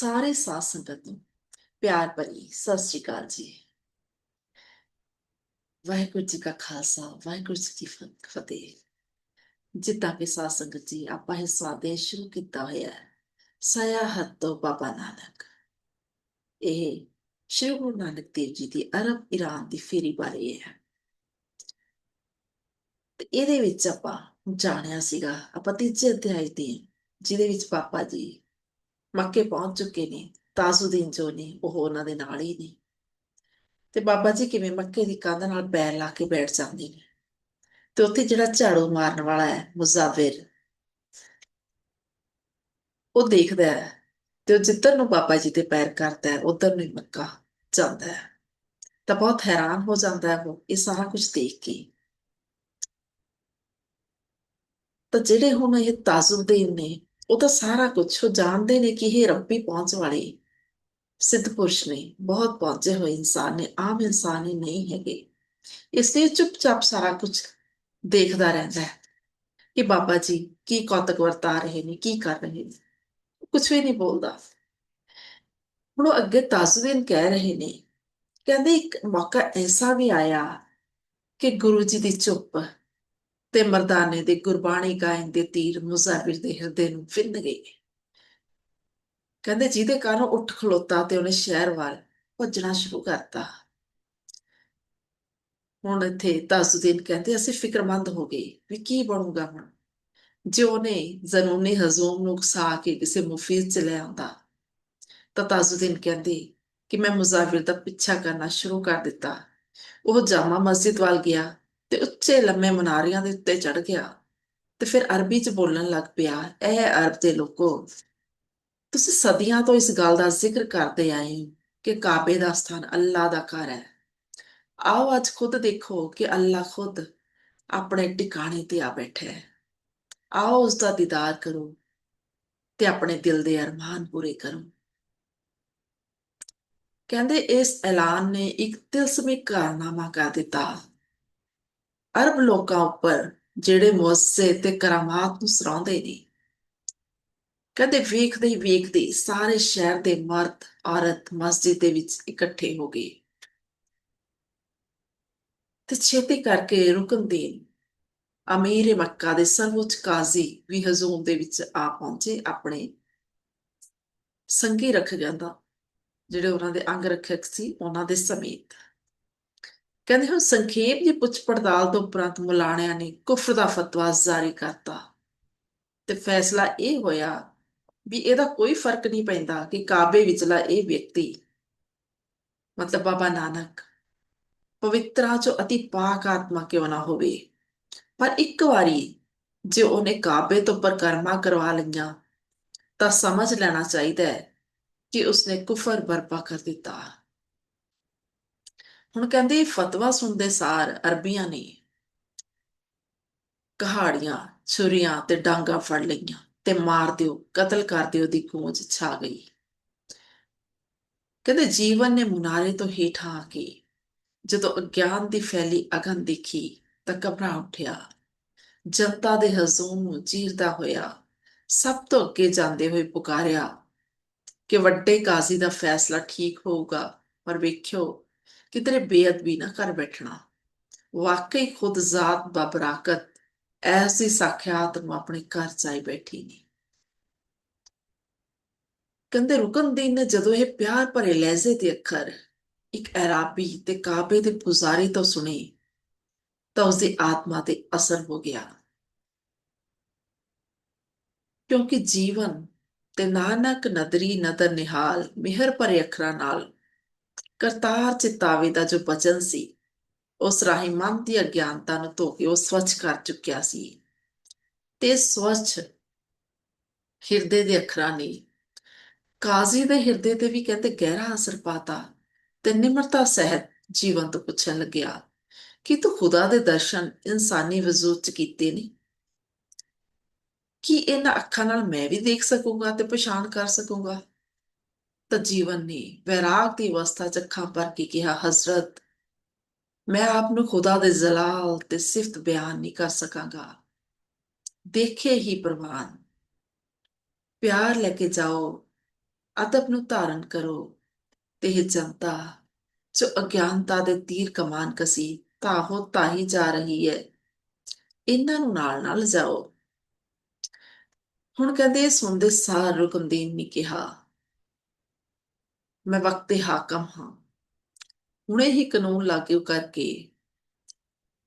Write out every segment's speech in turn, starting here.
ਸਾਰੇ ਸਾਧ ਸੰਗਤ ਨੂੰ ਪਿਆਰ ਭਰੀ ਸਤਿ ਸ਼੍ਰੀ ਅਕਾਲ ਜੀ। ਵਾਹਿਗੁਰੂ ਜੀ ਕਾ ਖਾਲਸਾ, ਵਾਹਿਗੁਰੂ ਜੀ ਕੀ ਫਤਿਹ। ਜਿੱਦਾਂ ਕਿ ਸਾਧ ਸੰਗਤ ਜੀ, ਆਪਾਂ ਇਹ ਸਵਾਦੇਸ਼ ਸ਼ੁਰੂ ਕੀਤਾ ਹੋਇਆ ਹੈ। ਸਯਾਹਤ ਤੋਂ ਬਾਬਾ ਨਾਨਕ। ਇਹ ਸ਼੍ਰੀ ਗੁਰੂ ਨਾਨਕ ਦੇਵ ਜੀ ਦੀ ਅਰਬ ਈਰਾਨ ਦੀ ਫੇਰੀ ਬਾਰੇ ਹੈ। ਤੇ ਇਹਦੇ ਵਿੱਚ ਆਪਾਂ ਜਾਣਿਆ ਸੀਗਾ, ਆਪਾਂ ਤੀਜੇ ਅਧਿਆਇ ਦੀ ਜਿਹਦੇ ਵਿੱਚ ਪਾਪਾ ਜੀ ਮੱਕੇ ਪਹੁੰਚ ਚੁੱਕੇ ਨੇ ਤਾਜ਼ੁਦੀਨ ਜੋ ਨੇ ਉਹ ਉਹਨਾਂ ਦੇ ਨਾਲ ਹੀ ਨੇ ਤੇ ਬਾਬਾ ਜੀ ਕਿਵੇਂ ਮੱਕੇ ਦੀ ਕੰਧ ਨਾਲ ਪੈਰ ਲਾ ਕੇ ਬੈਠ ਜਾਂਦੇ ਨੇ ਤੇ ਉੱਥੇ ਜਿਹੜਾ ਝਾੜੂ ਮਾਰਨ ਵਾਲਾ ਹੈ ਮੁਜ਼ਾਵਿਰ ਉਹ ਦੇਖਦਾ ਹੈ ਤੇ ਉਹ ਜਿੱਧਰ ਨੂੰ ਬਾਬਾ ਜੀ ਦੇ ਪੈਰ ਕਰਦਾ ਹੈ ਉਧਰ ਨੂੰ ਹੀ ਮੱਕਾ ਜਾਂਦਾ ਹੈ ਤਾਂ ਬਹੁਤ ਹੈਰਾਨ ਹੋ ਜਾਂਦਾ ਹੈ ਉਹ ਇਹ ਸਾਰਾ ਕੁਝ ਦੇਖ ਕੇ ਤਾਂ ਜਿਹੜੇ ਹੁਣ ਇਹ ਤਾਜ਼ੁਦੀਨ ਨੇ ਉਹ ਤਾਂ ਸਾਰਾ ਕੁਝ ਉਹ ਜਾਣਦੇ ਨੇ ਕਿ ਇਹ ਰੱਬੀ ਪਹੁੰਚ ਵਾਲੇ ਸਿੱਧ ਪੁਰਸ਼ ਨੇ, ਬਹੁਤ ਪਹੁੰਚੇ ਹੋਏ ਇਨਸਾਨ ਨੇ, ਆਮ ਇਨਸਾਨ ਹੀ ਨਹੀਂ ਹੈਗੇ। ਇਸ ਲਈ ਚੁੱਪਚਾਪ ਸਾਰਾ ਕੁਝ ਦੇਖਦਾ ਰਹਿੰਦਾ ਹੈ ਕਿ ਬਾਬਾ ਜੀ ਕੀ ਕੌਤਕ ਵਰਤਾ ਰਹੇ ਨੇ, ਕੀ ਕਰ ਰਹੇ ਨੇ। ਕੁਝ ਵੀ ਨਹੀਂ ਬੋਲਦਾ। ਹੁਣ ਉਹ ਅੱਗੇ ਤਾਜ਼ੁਦੀਨ ਕਹਿ ਰਹੇ ਨੇ, ਕਹਿੰਦੇ ਇੱਕ ਮੌਕਾ ਐਸਾ ਵੀ ਆਇਆ ਕਿ ਗੁਰੂ ਜੀ ਦੀ ਚੁੱਪ ਤੇ ਮਰਦਾਨੇ ਦੇ ਗੁਰਬਾਣੀ ਗਾਇਨ ਦੇ ਤੀਰ ਮੁਜ਼ਾਫਿਰ ਦੇ ਹਿਰਦੇ ਨੂੰ ਫਿੰਨ ਗਏ। ਕਹਿੰਦੇ ਜਿਹਦੇ ਕਾਰਨ ਉਹ ਉੱਠ ਖਲੋਤਾ ਤੇ ਉਹਨੇ ਸ਼ਹਿਰ ਵੱਲ ਭੱਜਣਾ ਸ਼ੁਰੂ ਕਰਤਾ। ਹੁਣ ਇੱਥੇ ਤਾਸੁਦੀਨ ਕਹਿੰਦੇ ਅਸੀਂ ਫਿਕਰਮੰਦ ਹੋ ਗਏ ਵੀ ਕੀ ਬਣੂਗਾ ਹੁਣ? ਜੇ ਉਹਨੇ ਜ਼ਨੂਨੀ ਹਜ਼ੂਮ ਨੂੰ ਉਕਸਾ ਕੇ ਕਿਸੇ ਮੁਫੀਦ ਚ ਲੈ ਆਉਂਦਾ, ਤਾਂ ਤਾਸੁਦੀਨ ਕਹਿੰਦੇ ਕਿ ਮੈਂ ਮੁਜ਼ਾਫਿਰ ਦਾ ਪਿੱਛਾ ਕਰਨਾ ਸ਼ੁਰੂ ਕਰ ਦਿੱਤਾ। ਉਹ ਜਾਮਾ ਮਸਜਿਦ ਵੱਲ ਗਿਆ ਤੇ ਉੱਚੇ ਲੰਮੇ ਮਨਾਰਿਆਂ ਦੇ ਉੱਤੇ ਚੜ ਗਿਆ ਤੇ ਫਿਰ ਅਰਬੀ ਚ ਬੋਲਣ ਲੱਗ ਪਿਆ, ਇਹ ਅਰਬ ਦੇ ਲੋਕੋ, ਤੁਸੀਂ ਸਦੀਆਂ ਤੋਂ ਇਸ ਗੱਲ ਦਾ ਜ਼ਿਕਰ ਕਰਦੇ ਆਏ ਕਿ ਕਾਬੇ ਦਾ ਸਥਾਨ ਅੱਲਾ ਦਾ ਘਰ ਹੈ। ਆਓ ਅੱਜ ਖੁਦ ਦੇਖੋ ਕਿ ਅੱਲਾ ਖੁਦ ਆਪਣੇ ਟਿਕਾਣੇ ਤੇ ਆ ਬੈਠਾ ਹੈ। ਆਓ ਉਸ ਦਾ ਦੀਦਾਰ ਕਰੋ ਤੇ ਆਪਣੇ ਦਿਲ ਦੇ ਅਰਮਾਨ ਪੂਰੇ ਕਰੋ। ਕਹਿੰਦੇ ਇਸ ਐਲਾਨ ਨੇ ਇੱਕ ਦਿਲਸਮੀ ਕਾਰਨਾਮਾ ਕਰ ਦਿੱਤਾ। ਅਰਬ ਲੋਕਾਂ ਉੱਪਰ ਜਿਹੜੇ ਮੁਅੱਜ਼ੇ ਤੇ ਕਰਾਮਾਤ ਨੂੰ ਸਰਾਉਂਦੇ ਨੇ। ਕਹਿੰਦੇ ਵੇਖਦੇ ਹੀ ਵੇਖਦੇ ਸਾਰੇ ਸ਼ਹਿਰ ਦੇ ਮਰਦ, ਔਰਤ ਮਸਜਿਦ ਦੇ ਵਿੱਚ ਇਕੱਠੇ ਹੋ ਗਏ। ਤੇ ਛੇਤੀ ਕਰਕੇ ਰੁਕਨਦੀਨ ਅਮੀਰ ਮੱਕਾ ਦੇ ਸਰਵਉੱਚ ਕਾਜ਼ੀ ਵੀ ਹਜ਼ੂਮ ਦੇ ਵਿੱਚ ਆ ਪਹੁੰਚੇ। ਆਪਣੇ ਸੰਗੀ ਰੱਖ ਜਾਂਦਾ, ਜਿਹੜੇ ਉਹਨਾਂ ਦੇ ਅੰਗ ਰੱਖਿਅਕ ਸੀ, ਉਹਨਾਂ ਦੇ ਸਮੇਤ। ਕਹਿੰਦੇ ਹੁਣ ਸੰਖੇਪ ਜੀ ਪੁੱਛ ਪੜਤਾਲ ਤੋਂ ਉਪਰੰਤ ਮੁਲਾਣਿਆਂ ਨੇ ਕੁਫਰ ਦਾ ਫਤਵਾ ਜਾਰੀ ਕਰਤਾ। ਤੇ ਫੈਸਲਾ ਇਹ ਹੋਇਆ ਵੀ ਇਹਦਾ ਕੋਈ ਫ਼ਰਕ ਨਹੀਂ ਪੈਂਦਾ ਕਿ ਕਾਬੇ ਵਿਚਲਾ ਇਹ ਵਿਅਕਤੀ ਮਤਲਬ ਬਾਬਾ ਨਾਨਕ ਪਵਿੱਤਰਾ ਚੋਂ ਅਤੀ ਪਾਕ ਆਤਮਾ ਕਿਉਂ ਨਾ ਹੋਵੇ। ਪਰ ਇੱਕ ਵਾਰੀ ਜੇ ਉਹਨੇ ਕਾਬੇ ਤੋਂ ਪਰਕਰਮਾ ਕਰਵਾ ਲਈਆਂ, ਤਾਂ ਸਮਝ ਲੈਣਾ ਚਾਹੀਦਾ ਹੈ ਕਿ ਉਸਨੇ ਕੁਫਰ ਬਰਪਾ ਕਰ ਦਿੱਤਾ। ਹੁਣ ਕਹਿੰਦੇ ਫਤਵਾ ਸੁਣਦੇ ਸਾਰ ਅਰਬੀਆਂ ਨੇ ਕਹਾੜੀਆਂ, ਛੁਰੀਆਂ ਤੇ ਡਾਂਗਾ ਫੜ ਲਈਆਂ ਤੇ ਮਾਰ ਦਿਓ, ਕਤਲ ਕਰ ਦਿਓ ਦੀ ਗੂੰਜ ਛਾ ਗਈ। ਕਹਿੰਦੇ ਜੀਵਨ ਨੇ ਮੁਨਾਰੇ ਤੋਂ ਹੇਠਾਂ ਆ ਕੇ ਜਦੋਂ ਅਗਿਆਨ ਦੀ ਫੈਲੀ ਅਗਨ ਦੇਖੀ ਤਾਂ ਘਬਰਾ ਉੱਠਿਆ। ਜਨਤਾ ਦੇ ਹਜ਼ੂਮ ਨੂੰ ਚੀਰਦਾ ਹੋਇਆ ਸਭ ਤੋਂ ਅੱਗੇ ਜਾਂਦੇ ਹੋਏ ਪੁਕਾਰਿਆ ਕਿ ਵੱਡੇ ਕਾਜ਼ੀ ਦਾ ਫੈਸਲਾ ਠੀਕ ਹੋਊਗਾ, ਪਰ ਵੇਖਿਓ ਕਿਧਰੇ ਬੇਅਦਬੀ ਨਾ ਕਰ ਬੈਠਣਾ। ਵਾਕਈ ਖੁਦ ਜ਼ਾਤ ਬਬਰਾਕਤ ਐਸੀ ਸਾਖਿਆਤ ਨੂੰ ਆਪਣੇ ਘਰ ਚਾਈ ਬੈਠੀ ਨੇ। ਕਹਿੰਦੇ ਰੁਕਨਦੀਨ ਨੇ ਜਦੋਂ ਇਹ ਪਿਆਰ ਭਰੇ ਲਹਿਜ਼ੇ ਦੇ ਅੱਖਰ ਇੱਕ ਅਰਾਬੀ ਤੇ ਕਾਬੇ ਦੇ ਪੁਜ਼ਾਰੀ ਤੋਂ ਸੁਣੇ, ਤਾਂ ਉਸਦੀ ਆਤਮਾ ਤੇ ਅਸਰ ਹੋ ਗਿਆ। ਕਿਉਂਕਿ ਜੀਵਨ ਤੇ ਨਾਨਕ ਨਦਰੀ ਨਦਰ ਨਿਹਾਲ ਮਿਹਰ ਭਰੇ ਅੱਖਰਾਂ ਨਾਲ ਕਰਤਾਰ ਚਿਤਾਵੇ ਦਾ ਜੋ ਬਚਨ ਸੀ ਉਸ ਰਾਹੀਂ ਮਨ ਦੀ ਅਗਿਆਨਤਾ ਨੂੰ ਧੋ ਕੇ ਉਹ ਸਵੱਛ ਕਰ ਚੁੱਕਿਆ ਸੀ। ਤੇ ਸਵੱਛ ਹਿਰਦੇ ਦੇ ਅੱਖਰਾਂ ਨੇ ਕਾਜ਼ੀ ਦੇ ਹਿਰਦੇ ਤੇ ਵੀ ਕਹਿੰਦੇ ਗਹਿਰਾ ਅਸਰ ਪਾਤਾ ਤੇ ਨਿਮਰਤਾ ਸਹਿਤ ਜੀਵਨ ਤੋਂ ਪੁੱਛਣ ਲੱਗਿਆ, ਕਿ ਤੂੰ ਖੁਦਾ ਦੇ ਦਰਸ਼ਨ ਇਨਸਾਨੀ ਵਜੂਦ ਚ ਕੀਤੇ ਨੇ? ਕੀ ਇਹਨਾਂ ਅੱਖਾਂ ਨਾਲ ਮੈਂ ਵੀ ਦੇਖ ਸਕੂੰਗਾ ਤੇ ਪਛਾਣ ਕਰ ਸਕੂੰਗਾ? ਤਾਂ ਜੀਵਨ ਨੇ। ਵੈਰਾਗ ਦੀ ਅਵਸਥਾ ਚ ਅੱਖਾਂ ਭਰ ਕੇ ਕਿਹਾ, ਹਜ਼ਰਤ, ਮੈਂ ਆਪ ਨੂੰ ਖੁਦਾ ਦੇ ਜਲਾਲ ਤੇ ਸਿਫਤ ਬਿਆਨ ਨਹੀਂ ਕਰ ਸਕਾਂਗਾ। ਦੇਖੇ ਹੀ ਪ੍ਰਵਾਨ ਪਿਆਰ ਲੈ ਕੇ ਜਾਓ, ਅਦਬ ਨੂੰ ਧਾਰਨ ਕਰੋ ਤੇ ਇਹ ਜਨਤਾ ਜੋ ਅਗਿਆਨਤਾ ਦੇ ਤੀਰ ਕਮਾਨ ਕਸੀ ਤਾਹੋ ਤਾਹੀ ਜਾ ਰਹੀ ਹੈ। ਇਹਨਾਂ ਨੂੰ ਨਾਲ ਨਾਲ ਜਾਓ ਹੁਣ ਕਹਿੰਦੇ, ਇਹ ਸੁਣਦੇ ਸਾਰ ਰੁਕਮਦੀਨ ਨੇ ਕਿਹਾ। ਮੈਂ ਵਕਤ ਦੇ ਹਾਕਮ ਹਾਂ। ਹੁਣੇ ਹੀ ਕਾਨੂੰਨ ਲਾਗੂ ਕਰਕੇ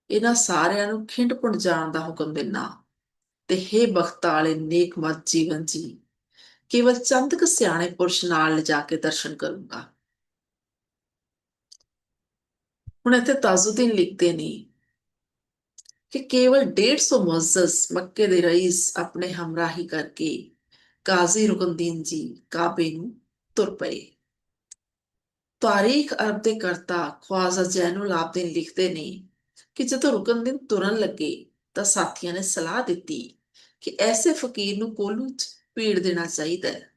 ਇਹਨਾਂ ਸਾਰਿਆਂ ਨੂੰ ਖਿੰਡ ਪੁੰਡ ਜਾਣ ਦਾ ਹੁਕਮ ਦੇਣਾ ਤੇ ਹੇ ਬਖਤ ਵਾਲੇ ਨੇਕ ਮਤ ਜੀਵਨ ਜੀ, ਕੇਵਲ ਚੰਦ ਕੁ ਸਿਆਣੇ ਪੁਰਸ਼ ਨਾਲ ਲਿਜਾ ਕੇ ਦਰਸ਼ਨ ਕਰੂੰਗਾ। ਹੁਣ ਇੱਥੇ ਤਾਜ਼ੁਦੀਨ ਲਿਖਦੇ ਨੇ ਕਿ ਕੇਵਲ 150 ਮੁਅੱਜ਼ਜ਼ ਮੱਕੇ ਦੇ ਰਈਸ ਆਪਣੇ ਹਮਰਾਹੀ ਕਰਕੇ ਕਾਜ਼ੀ ਰੁਕਨਦੀਨ ਜੀ ਕਾਬੇ ਨੂੰ ਤੁਰ ਪਏ। ਤਾਰੀਖ ਅਰਬ ਦੇ ਕਰਤਾ, ਖਵਾਜ਼ਾ ਜੈਨੁਲ ਆਬਦੀਨ ਲਿਖਦੇ ਨੇ ਕਿ ਜਦੋਂ ਰੁਕਨਦੀਨ ਤੁਰਨ ਲੱਗੇ ਤਾਂ ਸਾਥੀਆਂ ਨੇ ਸਲਾਹ ਦਿੱਤੀ ਕਿ ਐਸੇ ਫਕੀਰ ਨੂੰ ਕੋਲੂ ਚ ਪੀੜ ਦੇਣਾ ਚਾਹੀਦਾ ਹੈ।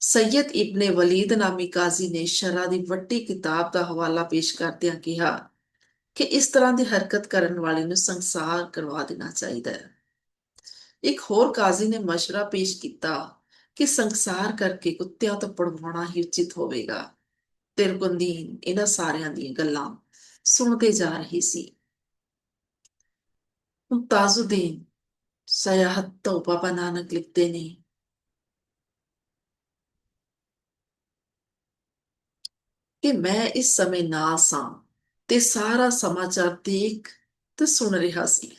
ਸੈਯਦ ਇਬਨ ਵਲੀਦ ਨਾਮੀ ਕਾਜ਼ੀ ਨੇ ਸ਼ਰਾ ਦੀ ਵੱਡੀ ਕਿਤਾਬ ਦਾ ਹਵਾਲਾ ਪੇਸ਼ ਕਰਦਿਆਂ ਕਿਹਾ ਕਿ ਇਸ ਤਰ੍ਹਾਂ ਦੀ ਹਰਕਤ ਕਰਨ ਵਾਲੇ ਨੂੰ ਸੰਸਾਰ ਕਰਵਾ ਦੇਣਾ ਚਾਹੀਦਾ ਹੈ। ਇੱਕ ਹੋਰ ਕਾਜ਼ੀ ਨੇ ਮਸ਼ਵਰਾ ਪੇਸ਼ ਕੀਤਾ ਕਿ ਸੰਸਾਰ ਕਰਕੇ ਕੁੱਤਿਆਂ ਤੋਂ ਪੜਵਾਉਣਾ ਹੀ ਉਚਿਤ ਹੋਵੇਗਾ। ਤਿਰਗੁੰਦੀਨ ਇਹਨਾਂ ਸਾਰਿਆਂ ਦੀਆਂ ਗੱਲਾਂ ਸੁਣਦੇ ਜਾ ਰਹੀ ਸੀ ਮੁਮਤਾਜ਼ੁਦੀਨ ਸਯਾਹਤ ਤੋਂ ਬਾਬਾ ਨਾਨਕ ਲਿਖਦੇ ਨੇ ਕਿ ਮੈਂ ਇਸ ਸਮੇਂ ਨਾ ਸਾਂ ਤੇ ਸਾਰਾ ਸਮਾਚਾਰ ਦੇਖ ਤੇ ਸੁਣ ਰਿਹਾ ਸੀ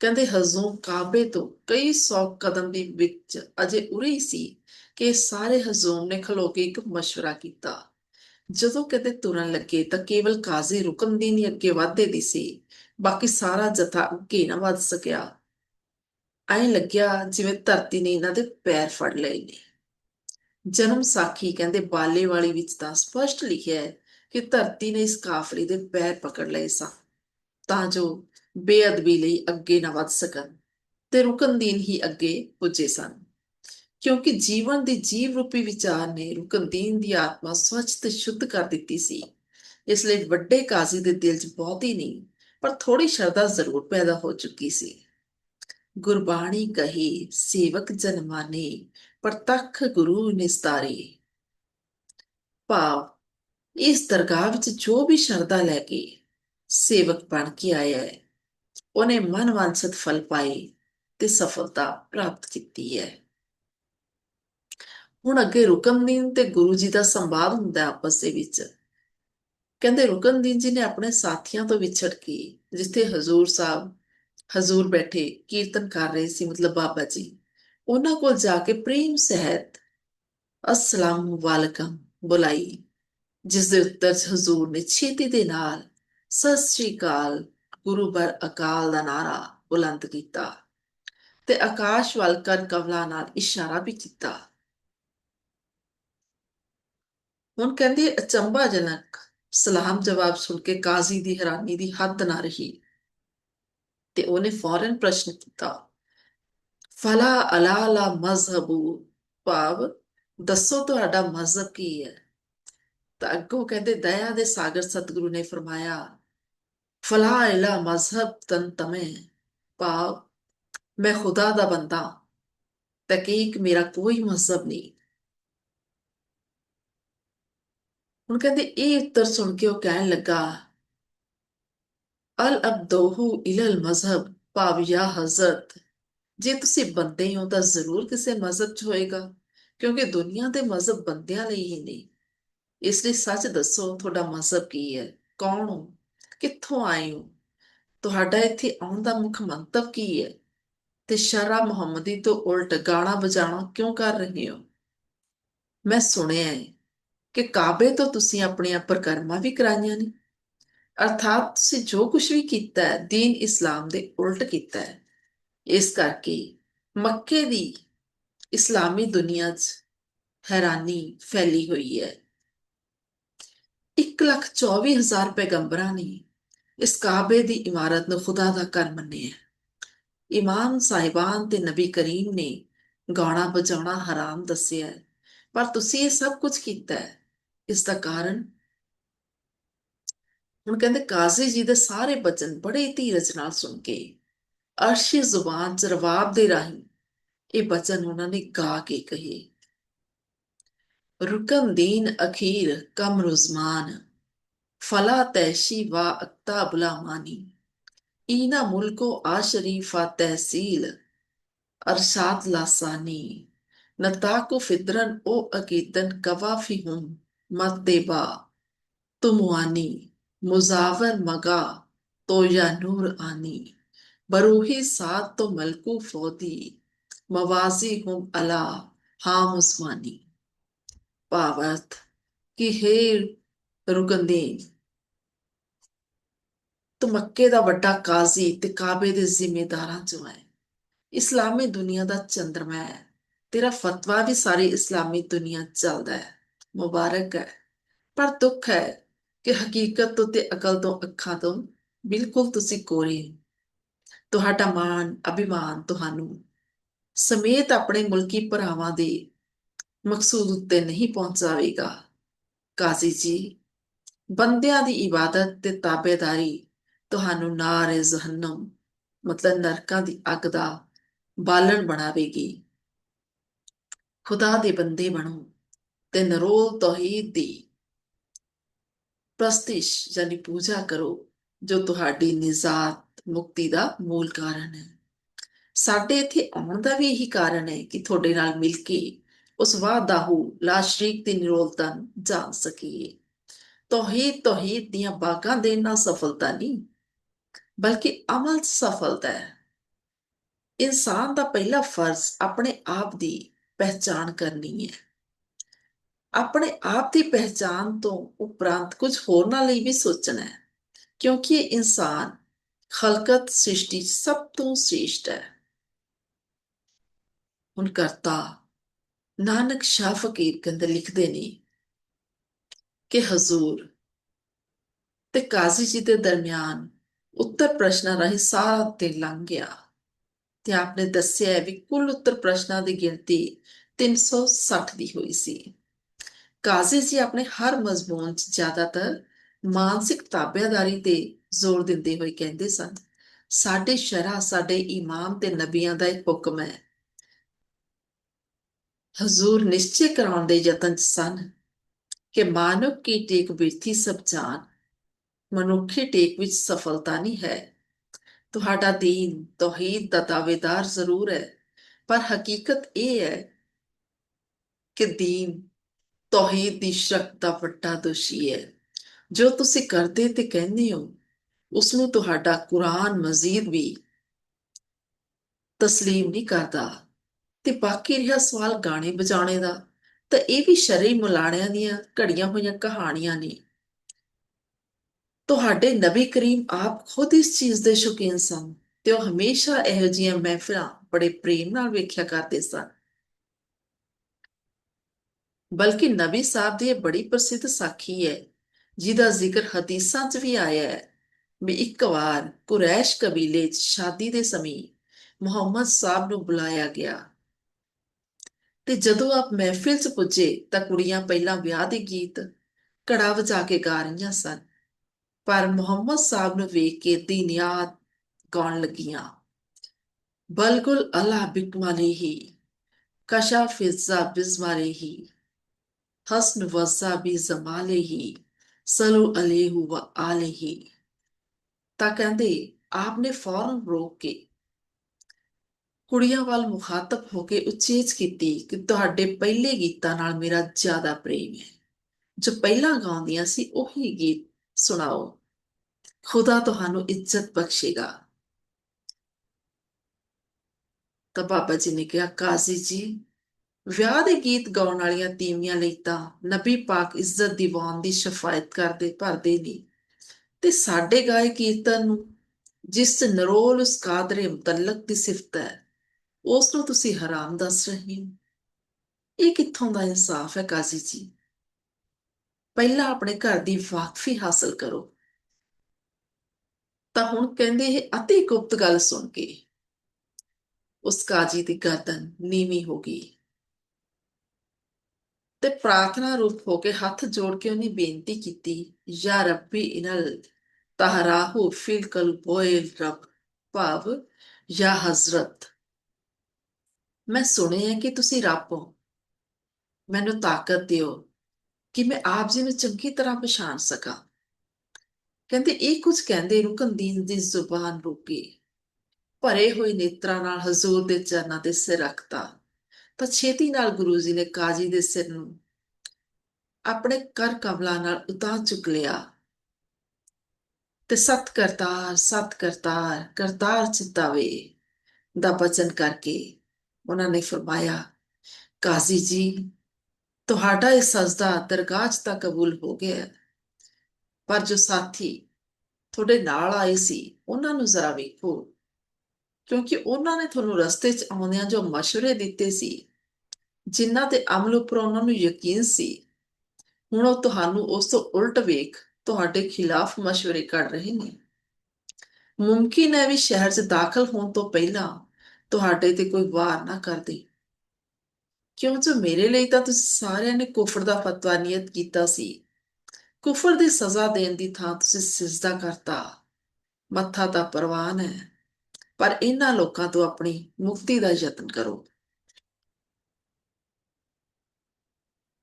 ਕਹਿੰਦੇ ਹਜ਼ੂਮ ਕਾਬੇ ਤੋਂ ਕਈ ਸੌ ਕਦਮ ਦੀ ਵਿੱਚ ਅਜੇ ਉਰੇ ਹੀ ਸੀ ਕਿ ਸਾਰੇ ਹਜ਼ੂਮ ਨੇ ਖਲੋ ਕੇ ਇੱਕ مشورہ ਕੀਤਾ ਜਦੋਂ ਕਿਤੇ ਤੁਰਨ ਲੱਗੇ ਤਾਂ ਕੇਵਲ ਕਾਜ਼ੀ ਰੁਕਨਦੀਨ ਹੀ ਅੱਗੇ ਵਧਦੇ ਦੀ ਸੀ। ਬਾਕੀ ਸਾਰਾ ਜਥਾ ਅੱਗੇ ਨਾ ਵੱਧ ਸਕਿਆ। ਐਂ ਲੱਗਿਆ ਜਿਵੇਂ ਧਰਤੀ ਨੇ ਇਹਨਾਂ ਦੇ ਪੈਰ ਫੜ ਲਏ ਨੇ। ਜਨਮ ਸਾਖੀ ਕਹਿੰਦੇ ਬਾਲੇ ਵਾਲੀ ਵਿੱਚ ਤਾਂ ਸਪਸ਼ਟ ਲਿਖਿਆ ਹੈ ਕਿ ਧਰਤੀ ਨੇ ਇਸ ਕਾਫਲੇ ਦੇ ਪੈਰ ਪਕੜ ਲਏ ਸਨ ਤਾਂ ਜੋ ਬੇਅਦਬੀ ਲਈ ਅੱਗੇ ਨਾ ਵੱਧ ਸਕਣ ਤੇ ਰੁਕਨਦੀਨ ਹੀ ਅੱਗੇ ਪੁੱਜੇ ਸਨ। ਕਿਉਂਕਿ ਜੀਵਨ ਦੀ ਜੀਵ ਰੂਪੀ ਵਿਚਾਰ ਨੇ ਰੁਕਨਦੀਨ ਦੀ ਆਤਮਾ ਸਵੱਛ ਤੇ ਸ਼ੁੱਧ ਕਰ ਦਿੱਤੀ ਸੀ। ਇਸ ਲਈ ਵੱਡੇ ਕਾਜ਼ੀ ਦੇ ਦਿਲ 'ਚ ਬਹੁਤੀ ਨਹੀਂ, ਪਰ ਥੋੜੀ ਸ਼ਰਧਾ ਜ਼ਰੂਰ ਪੈਦਾ ਹੋ ਚੁੱਕੀ ਸੀ। ਗੁਰਬਾਣੀ ਕਹੀ, ਸੇਵਕ ਜਨਮਾਨੇ ਪ੍ਰਤੱਖ ਗੁਰੂ ਨਿਸਤਾਰੇ ਭਾਵ, ਇਸ ਦਰਗਾਹ ਵਿੱਚ ਜੋ ਵੀ ਸ਼ਰਧਾ ਲੈ ਕੇ ਸੇਵਕ ਬਣ ਕੇ ਆਇਆ ਹੈ, ਉਹਨੇ ਮਨ ਵਾਂਛਿਤ ਫਲ ਪਾਏ ਤੇ ਸਫਲਤਾ ਪ੍ਰਾਪਤ ਕੀਤੀ ਹੈ। ਹੁਣ ਅੱਗੇ ਰੁਕਨਦੀਨ ਤੇ ਗੁਰੂ ਜੀ ਦਾ ਸੰਵਾਦ ਹੁੰਦਾ ਆਪਸ ਦੇ ਵਿੱਚ। ਕਹਿੰਦੇ ਰੁਕਨਦੀਨ ਜੀ ਨੇ ਆਪਣੇ ਸਾਥੀਆਂ ਤੋਂ ਵਿਛੜ ਕੇ ਜਿੱਥੇ ਹਜ਼ੂਰ ਸਾਹਿਬ, ਹਜ਼ੂਰ ਬੈਠੇ ਕੀਰਤਨ ਕਰ ਰਹੇ ਸੀ, ਮਤਲਬ ਬਾਬਾ ਜੀ, ਉਹਨਾਂ ਕੋਲ ਜਾ ਕੇ ਪ੍ਰੇਮ ਸਹਿਤ ਅਸਲਾਮ ਵਾਲਕਮ ਬੁਲਾਈ, ਜਿਸ ਦੇ ਉੱਤਰ ਹਜ਼ੂਰ ਨੇ ਛੇਤੀ ਦੇ ਨਾਲ ਸਤਿ ਸ੍ਰੀ ਅਕਾਲ, ਗੁਰੂ ਬਰ ਅਕਾਲ ਦਾ ਨਾਰਾ ਬੁਲੰਦ ਕੀਤਾ ਤੇ ਆਕਾਸ਼ ਵੱਲ ਕਰ ਕਵਲਾ ਨਾਲ ਇਸ਼ਾਰਾ ਵੀ ਕੀਤਾ। ਹੁਣ ਕਹਿੰਦੇ ਅਚੰਭਾਜਨਕ ਸਲਾਮ ਜਵਾਬ ਸੁਣ ਕੇ ਕਾਜ਼ੀ ਦੀ ਹੈਰਾਨੀ ਦੀ ਹੱਦ ਨਾ ਰਹੀ। ਤੇ ਉਹਨੇ ਫੌਰਨ ਪ੍ਰਸ਼ਨ ਕੀਤਾ, ਫਲਾ ਅਲਾਲਾ ਮਜ਼ਹਬੂ? ਭਾਵ, ਦੱਸੋ ਤੁਹਾਡਾ ਮਜ਼ਹਬ ਕੀ ਹੈ? ਤਾਂ ਅੱਗੋਂ ਕਹਿੰਦੇ, ਦਇਆ ਦੇ ਸਾਗਰ ਸਤਿਗੁਰੂ ਨੇ ਫਰਮਾਇਆ, ਫਲਾ ਇਲਾ ਮਜ਼ਹਬ ਤਨ ਤਮੇ। ਭਾਵ, ਮੈਂ ਖੁਦਾ ਦਾ ਬੰਦਾ, ਤਕੀਕ ਮੇਰਾ ਕੋਈ ਮਜ਼ਹਬ ਨਹੀਂ। ਹੁਣ ਕਹਿੰਦੇ, ਇਹ ਉੱਤਰ ਸੁਣ ਕੇ ਉਹ ਕਹਿਣ ਲੱਗਾ, ਅਲ ਅਬਦੋਹੂ ਇਲਲ ਮਜ਼ਹਬ, ਭਾਵ ਯਾ ਹਜ਼ਰਤ, ਜੇ ਤੁਸੀਂ ਬੰਦੇ ਹੋ ਤਾਂ ਜ਼ਰੂਰ ਕਿਸੇ ਮਜ਼ਹਬ 'ਚ ਹੋਏਗਾ, ਕਿਉਂਕਿ ਦੁਨੀਆ ਦੇ ਮਜ਼ਹਬ ਬੰਦਿਆਂ ਲਈ ਹੀ ਨਹੀਂ ਇਸ ਲਈ ਸੱਚ ਦੱਸੋ, ਤੁਹਾਡਾ ਮਜ਼ਹਬ ਕੀ ਹੈ? ਕੌਣ ਹੋ? ਕਿੱਥੋਂ ਆਏ ਹੋ? ਤੁਹਾਡਾ ਇੱਥੇ ਆਉਣ ਦਾ ਮੁੱਖ ਮੰਤਵ ਕੀ ਹੈ? ਤੇ ਸ਼ਰਾ ਮੁਹੰਮਦੀ ਤੋਂ ਉਲਟ ਗਾਣਾ ਵਜਾਣਾ ਕਿਉਂ ਕਰ ਰਹੇ ਹੋ? ਮੈਂ ਸੁਣਿਆ ਹੈ। ਕਿ ਕਾਬੇ ਤੋਂ ਤੁਸੀਂ ਆਪਣੀਆਂ ਪ੍ਰਕਰਮਾਂ ਵੀ ਕਰਾਈਆਂ ਨੇ ਅਰਥਾਤ ਤੁਸੀਂ ਜੋ ਕੁਝ ਵੀ ਕੀਤਾ ਹੈ دین ਇਸਲਾਮ ਦੇ ਉਲਟ ਕੀਤਾ ਹੈ ਇਸ ਕਰਕੇ ਮੱਕੇ ਦੀ ਇਸਲਾਮੀ ਦੁਨੀਆ 'ਚ ਹੈਰਾਨੀ ਫੈਲੀ ਹੋਈ ਹੈ 124000 ਪੈਗੰਬਰਾਂ ਨੇ ਇਸ ਕਾਬੇ ਦੀ ਇਮਾਰਤ ਨੂੰ ਖੁਦਾ ਦਾ ਘਰ ਮੰਨਿਆ ਇਮਾਮ ਸਾਹਿਬਾਨ ਤੇ ਨਬੀ ਕਰੀਮ ਨੇ ਗਾਣਾ ਵਜਾਉਣਾ ਹਰਾਮ ਦੱਸਿਆ ਪਰ ਤੁਸੀਂ ਇਹ ਸਭ ਕੁਝ ਕੀਤਾ ਹੈ ਇਸ ਦਾ ਕਾਰਨ ਹੁਣ ਕਹਿੰਦੇ ਕਾਜ਼ੀ ਜੀ ਦੇ ਸਾਰੇ ਬਚਨ ਬੜੇ ਧੀਰਜ ਨਾਲ ਸੁਣ ਕੇ, ਅਰਸ਼ੀ ਜ਼ੁਬਾਨ ਚ ਰਵਾਬ ਦੇ ਰਾਹੀਂ ਇਹ ਬਚਨ ਉਹਨਾਂ ਨੇ ਗਾ ਕੇ ਕਹੇ, ਰੁਕਮ ਦੀਨ ਅਖੀਰ ਕਮ ਰੁਜ਼ਮਾਨ, ਫਲਾ ਤੈਸ਼ੀ ਵਾ ਅਕਤਾ ਬੁਲਾਮਾਨੀ ਈਨਾ ਮੁਲਕੋ ਆਸ਼ਰੀ ਫਾ ਤਹਿਸੀਲ, ਅਰਸ਼ਾਦ ਲਾਸਾਨੀ ਨਤਾਕੋ ਫਿਦਰਨ ਉਹ ਅਕੀਦਨ ਕਵਾਫੀ ਹੂੰ मत्तेबा तुमवानी मुजावर मगा तो या नूर आनी बरूही साथ तो मलकू फौदी मवाजी हम अला हाम उस्मानी ਭਾਵ ਕਿ ਹੇ ਰੁਕਨਦੀਨ ਤੂੰ ਮੱਕੇ ਦਾ ਵੱਡਾ ਕਾਜ਼ੀ ਤੇ ਕਾਬੇ ਦੇ ਜ਼ਿੰਮੇਦਾਰਾਂ ਚੋਂ ਹੈ ਇਸਲਾਮੀ ਦੁਨੀਆ ਦਾ ਚੰਦਰਮਾ ਹੈ ਤੇਰਾ ਫਤਵਾ ਵੀ ਸਾਰੀ ਇਸਲਾਮੀ ਦੁਨੀਆ 'ਚ ਚੱਲਦਾ ਹੈ ਮੁਬਾਰਕ ਹੈ। ਪਰ ਦੁੱਖ ਹੈ ਕਿ ਹਕੀਕਤ ਤੋਂ ਤੇ ਅਕਲ ਤੋਂ ਅੱਖਾਂ ਤੋਂ ਬਿਲਕੁਲ ਤੁਸੀਂ ਕੋਰੇ ਤੁਹਾਡਾ ਮਾਣ, ਅਭਿਮਾਨ ਤੁਹਾਨੂੰ ਸਮੇਤ ਆਪਣੇ ਮੁਲਕੀ ਭਰਾਵਾਂ ਦੇ ਮਕਸੂਦ ਉੱਤੇ ਨਹੀਂ ਪਹੁੰਚਾਵੇਗਾ। ਕਾਜ਼ੀ ਜੀ, ਬੰਦਿਆਂ ਦੀ ਇਬਾਦਤ ਤੇ ਤਾਬੇਦਾਰੀ ਤੁਹਾਨੂੰ ਨਾਰ ਜ਼ਹਨਮ ਮਤਲਬ ਨਰਕਾਂ ਦੀ ਅੱਗ ਦਾ ਬਾਲਣ ਬਣਾਵੇਗੀ। ਖੁਦਾ ਦੇ ਬੰਦੇ ਬਣੋ। ਤੇ ਨਰੋਲ ਤੌਹੀਦ ਦੀ ਪ੍ਰਸਤਿਸ਼ ਯਾਨੀ ਪੂਜਾ ਕਰੋ ਜੋ ਤੁਹਾਡੀ ਨਿਜ਼ਾਤ ਮੁਕਤੀ ਦਾ ਮੂਲ ਕਾਰਨ ਹੈ ਸਾਡੇ ਇੱਥੇ ਆਉਣ ਦਾ ਵੀ ਇਹੀ ਕਾਰਨ ਹੈ ਕਿ ਤੁਹਾਡੇ ਨਾਲ ਮਿਲ ਕੇ ਉਸ ਵਾਹਦਾਹੂ ਲਾ ਸ਼ਰੀਕ ਦੀ ਨਿਰੋਲਤਾ ਜਾਣ ਸਕੀਏ ਤੌਹੀਦ ਤੌਹੀਦ ਦੀਆਂ ਬਾਗਾਂ ਦੇ ਨਾਲ ਸਫਲਤਾ ਨਹੀਂ ਬਲਕਿ ਅਮਲ 'ਚ ਸਫਲਤਾ ਹੈ ਇਨਸਾਨ ਦਾ ਪਹਿਲਾ ਫਰਜ਼ ਆਪਣੇ ਆਪ ਦੀ ਪਹਿਚਾਨ ਕਰਨੀ ਹੈ ਆਪਣੇ ਆਪ ਦੀ ਪਹਿਚਾਨ ਤੋਂ ਉਪਰੰਤ ਕੁਝ ਹੋਰਨਾਂ ਲਈ ਵੀ ਸੋਚਣਾ ਹੈ, ਕਿਉਂਕਿ ਇਹ ਇਨਸਾਨ ਖਲਕਤ ਸ੍ਰਿਸ਼ਟੀ ਸਭ ਤੋਂ ਸ੍ਰੇਸ਼ਟ ਹੈ। ਹੁਣ ਕਰਤਾ ਨਾਨਕ ਸ਼ਾਹ ਫਕੀਰ ਕਹਿੰਦੇ ਲਿਖਦੇ ਨੇ ਕਿ ਹਜ਼ੂਰ ਤੇ ਕਾਜ਼ੀ ਜੀ ਦੇ ਦਰਮਿਆਨ ਉੱਤਰ ਪ੍ਰਸ਼ਨਾਂ ਰਾਹੀਂ ਸਾਰਾ ਦਿਨ ਲੰਘ ਗਿਆ ਤੇ ਆਪਨੇ ਦੱਸਿਆ ਵੀ ਕੁੱਲ ਉੱਤਰ ਪ੍ਰਸ਼ਨਾਂ ਦੀ ਗਿਣਤੀ 360 ਦੀ ਹੋਈ ਸੀ। ਕਾਜ਼ੀ ਸੀ ਆਪਣੇ ਹਰ ਮਜ਼ਮੂਨ 'ਚ ਜ਼ਿਆਦਾਤਰ ਮਾਨਸਿਕ ਤਾਬਿਆਦਾਰੀ ਤੇ ਜ਼ੋਰ ਦਿੰਦੇ ਹੋਏ ਕਹਿੰਦੇ ਸਨ, ਸਾਡੇ ਸ਼ਰਾ, ਸਾਡੇ ਇਮਾਮ ਤੇ ਨਬੀਆਂ ਦਾ ਇੱਕ ਹੁਕਮ ਹੈ। ਹਜ਼ੂਰ ਨਿਸ਼ਚੈ ਕਰਾਉਣ ਦੇ ਯਤਨ 'ਚ ਸਨ ਕਿ ਮਾਨਵ ਕੀ ਟੇਕ ਬਿਰਥੀ ਸਭ ਜਾਣ ਮਨੁੱਖੀ ਟੇਕ ਵਿੱਚ ਸਫਲਤਾ ਨਹੀਂ ਹੈ। ਤੁਹਾਡਾ ਦੀਨ, ਤੌਹੀਦ ਦਾ ਦਾਅਵੇਦਾਰ ਜ਼ਰੂਰ ਹੈ, ਪਰ ਹਕੀਕਤ ਇਹ ਹੈ ਕਿ ਦੀਨ ਤੌਹੀਦ ਦੀ ਸ਼ਰਕ ਦਾ ਵੱਡਾ ਦੋਸ਼ੀ ਹੈ। ਜੋ ਤੁਸੀਂ ਕਰਦੇ ਤੇ ਕਹਿੰਦੇ ਹੋ ਉਸ ਨੂੰ ਤੁਹਾਡਾ ਕੁਰਾਨ ਮਜ਼ੀਦ ਵੀ ਤਸਲੀਮ ਨਹੀਂ ਕਰਦਾ ਤੇ ਬਾਕੀ ਰਿਹਾ ਸਵਾਲ ਗਾਣੇ ਬਜਾਣੇ ਦਾ, ਤਾਂ ਇਹ ਵੀ ਸ਼ਰਈ ਮੁਲਾਣਿਆਂ ਦੀਆਂ ਘੜੀਆਂ ਹੋਈਆਂ ਕਹਾਣੀਆਂ ਨੇ। ਤੁਹਾਡੇ ਨਬੀ ਕਰੀਮ ਆਪ ਖੁਦ ਇਸ ਚੀਜ਼ ਦੇ ਸ਼ੌਕੀਨ ਸਨ ਤੇ ਉਹ ਹਮੇਸ਼ਾ ਇਹੋ ਜਿਹੀਆਂ ਮਹਿਫਿਲਾਂ ਬੜੇ ਪ੍ਰੇਮ ਨਾਲ ਵੇਖਿਆ ਕਰਦੇ ਸਨ। ਬਲਕਿ ਨਬੀ ਸਾਹਿਬ ਦੀ ਇਹ ਬੜੀ ਪ੍ਰਸਿੱਧ ਸਾਖੀ ਹੈ, ਜਿਹਦਾ ਜ਼ਿਕਰ ਹਦੀਸਾਂ 'ਚ ਵੀ ਆਇਆ ਹੈ ਵੀ ਇੱਕ ਵਾਰ ਕੁਰੈਸ਼ ਕਬੀਲੇ 'ਚ ਸ਼ਾਦੀ ਦੇ ਸਮੇਂ ਮੁਹੰਮਦ ਸਾਹਿਬ ਨੂੰ ਬੁਲਾਇਆ ਗਿਆ। ਤੇ ਜਦੋਂ ਆਪ ਮਹਿਫਿਲ 'ਚ ਪੁੱਜੇ ਤਾਂ ਕੁੜੀਆਂ ਪਹਿਲਾਂ ਵਿਆਹ ਦੇ ਗੀਤ ਘੜਾ ਵਜਾ ਕੇ ਗਾ ਰਹੀਆਂ ਸਨ, ਪਰ ਮੁਹੰਮਦ ਸਾਹਿਬ ਨੂੰ ਵੇਖ ਕੇ ਦੀਨਿਆਤ ਗਾਉਣ ਲੱਗੀਆਂ। ਬਲਗੁਲ ਅਲਾ ਬਿਕਮਾਲਿਹੀ, ਕਸ਼ਾ ਫਿਜ਼ਾ ਬਿਜ਼ਮਾਲਿਹੀ ਹਸਨ ਵਜ਼ਾ ਬੀ ਜ਼ਮਾਲਿਹੀ ਸਲੂ ਅਲੈਹੁ ਵ ਆਲਿਹੀ ਤਾਂ ਕਹਿੰਦੇ, ਆਪਨੇ ਫੌਰਨ ਰੋਕ ਕੇ ਕੁੜੀਆਂ ਵੱਲ ਮੁਖਾਤਬ ਹੋ ਕੇ ਉਚੇਚ ਕੀਤੀ ਕਿ ਤੁਹਾਡੇ ਪਹਿਲੇ ਗੀਤਾਂ ਨਾਲ ਮੇਰਾ ਜ਼ਿਆਦਾ ਪ੍ਰੇਮ ਹੈ। ਜੋ ਪਹਿਲਾਂ ਗਾਉਂਦੀਆਂ ਸੀ, ਉਹੀ ਗੀਤ ਸੁਣਾਓ। ਖੁਦਾ ਤੁਹਾਨੂੰ ਇੱਜ਼ਤ ਬਖਸ਼ੇਗਾ। ਤਾਂ ਬਾਬਾ ਜੀ ਨੇ ਕਿਹਾ, ਕਾਜ਼ੀ ਜੀ ਵਿਆਹ ਦੇ ਗੀਤ ਗਾਉਣ ਵਾਲੀਆਂ ਤੀਵੀਆਂ ਲਈ ਤਾਂ ਨਬੀ ਪਾਕ ਇੱਜ਼ਤ ਦੀਵਾਨ ਦੀ ਸ਼ਫਾਇਤ ਕਰਦੇ ਭਰਦੇ ਨੇ। ਤੇ ਸਾਡੇ ਗਾਏ ਕੀਰਤਨ ਨੂੰ ਜਿਸ ਨਰੋਲ ਉਸ ਕਾਦਰੇ ਮੁਤਲਕ ਦੀ ਸਿਫਤ ਹੈ, ਉਸ ਨੂੰ ਤੁਸੀਂ ਹਰਾਮ ਦੱਸ ਰਹੇ ਹੋ। ਇਹ ਕਿੱਥੋਂ ਦਾ ਇਨਸਾਫ ਹੈ ਕਾਜ਼ੀ ਜੀ? ਪਹਿਲਾਂ ਆਪਣੇ ਘਰ ਦੀ ਵਾਕਫੀ ਹਾਸਲ ਕਰੋ। ਤਾਂ ਹੁਣ ਕਹਿੰਦੇ ਇਹ ਅਤੀ ਗੁਪਤ ਗੱਲ ਸੁਣ ਕੇ, ਉਸ ਕਾਜੀ ਦੀ ਗਰਦਨ ਨੀਵੀਂ ਹੋ ਗਈ। ਤੇ ਪ੍ਰਾਰਥਨਾ ਰੂਪ ਹੋ ਕੇ ਹੱਥ ਜੋੜ ਕੇ ਉਹਨੇ ਬੇਨਤੀ ਕੀਤੀ, ਯਾ ਰੱਬੀ ਇਨਲ ਤਹਰਾਹੂ ਫਿਲ ਕਲ ਰੱਬ ਭਾਵ ਯਾ ਹਜ਼ਰਤ। ਮੈਂ ਸੁਣਿਆ ਕਿ ਤੁਸੀਂ ਰੱਬ ਹੋ। ਮੈਨੂੰ ਤਾਕਤ ਦਿਓ ਕਿ ਮੈਂ ਆਪ ਜੀ ਨੂੰ ਚੰਗੀ ਤਰ੍ਹਾਂ ਪਛਾਣ ਸਕਾਂ। ਕਹਿੰਦੇ, ਇਹ ਕੁਝ ਕਹਿੰਦੇ ਰੁਕਨਦੀਨ ਦੀ ਜ਼ੁਬਾਨ ਰੁਕੀ। ਭਰੇ ਹੋਏ ਨੇਤਰਾਂ ਨਾਲ ਹਜ਼ੂਰ ਦੇ ਚਰਨਾਂ ਤੇ ਸਿਰ ਰੱਖਤਾ। ਤਾਂ ਛੇਤੀ ਨਾਲ ਗੁਰੂ ਜੀ ਨੇ ਕਾਜੀ ਦੇ ਸਿਰ ਨੂੰ ਆਪਣੇ ਕਰ ਕਮਲਾਂ ਨਾਲ ਉਤਾਰ ਚੁੱਕ ਲਿਆ। ਤੇ ਸਤ ਕਰਤਾਰ ਸਤ ਕਰਤਾਰ ਕਰਤਾਰ ਚਿਤਾਵੇ ਦਾ ਬਚਨ ਕਰਕੇ ਉਹਨਾਂ ਨੇ ਫਰਮਾਇਆ, ਕਾਜ਼ੀ ਜੀ, ਤੁਹਾਡਾ ਇਹ ਸਜਦਾ ਦਰਗਾਹ 'ਚ ਤਾਂ ਕਬੂਲ ਹੋ ਗਿਆ ਪਰ ਜੋ ਸਾਥੀ ਤੁਹਾਡੇ ਨਾਲ ਆਏ ਸੀ, ਉਹਨਾਂ ਨੂੰ ਜ਼ਰਾ ਵੇਖੋ, ਕਿਉਂਕਿ ਉਹਨਾਂ ਨੇ ਤੁਹਾਨੂੰ ਰਸਤੇ 'ਚ ਆਉਂਦਿਆਂ ਜੋ ਮਸ਼ਵਰੇ ਦਿੱਤੇ ਸੀ ਜਿਨ੍ਹਾਂ ਤੇ ਅਮਲ ਉੱਪਰ ਉਹਨਾਂ ਨੂੰ ਯਕੀਨ ਸੀ। ਹੁਣ ਉਹ ਤੁਹਾਨੂੰ ਉਸ ਤੋਂ ਉਲਟ ਵੇਖ ਤੁਹਾਡੇ ਖਿਲਾਫ ਮਸ਼ਵਰੇ ਕਰ ਰਹੇ ਨੇ। ਮੁਮਕਿਨ ਹੈ ਵੀ ਸ਼ਹਿਰ 'ਚ ਦਾਖਲ ਹੋਣ ਤੋਂ ਪਹਿਲਾਂ ਤੁਹਾਡੇ ਤੇ ਕੋਈ ਵਾਰ ਨਾ ਕਰਦੇ ਕਿਉਂ ਜੋ ਮੇਰੇ ਲਈ ਤਾਂ ਤੁਸੀਂ ਸਾਰਿਆਂ ਨੇ ਕੁਫਰ ਦਾ ਫਤਵਾ ਨਿਯਤ ਕੀਤਾ ਸੀ। ਕੁਫਰ ਦੀ ਸਜ਼ਾ ਦੇਣ ਦੀ ਥਾਂ ਤੁਸੀਂ ਸਿਜਦਾ ਕਰਤਾ। ਮੱਥਾ ਤਾਂ ਪਰਵਾਨ ਹੈ। ਪਰ ਇਹਨਾਂ ਲੋਕਾਂ ਤੋਂ ਆਪਣੀ ਮੁਕਤੀ ਦਾ ਯਤਨ ਕਰੋ।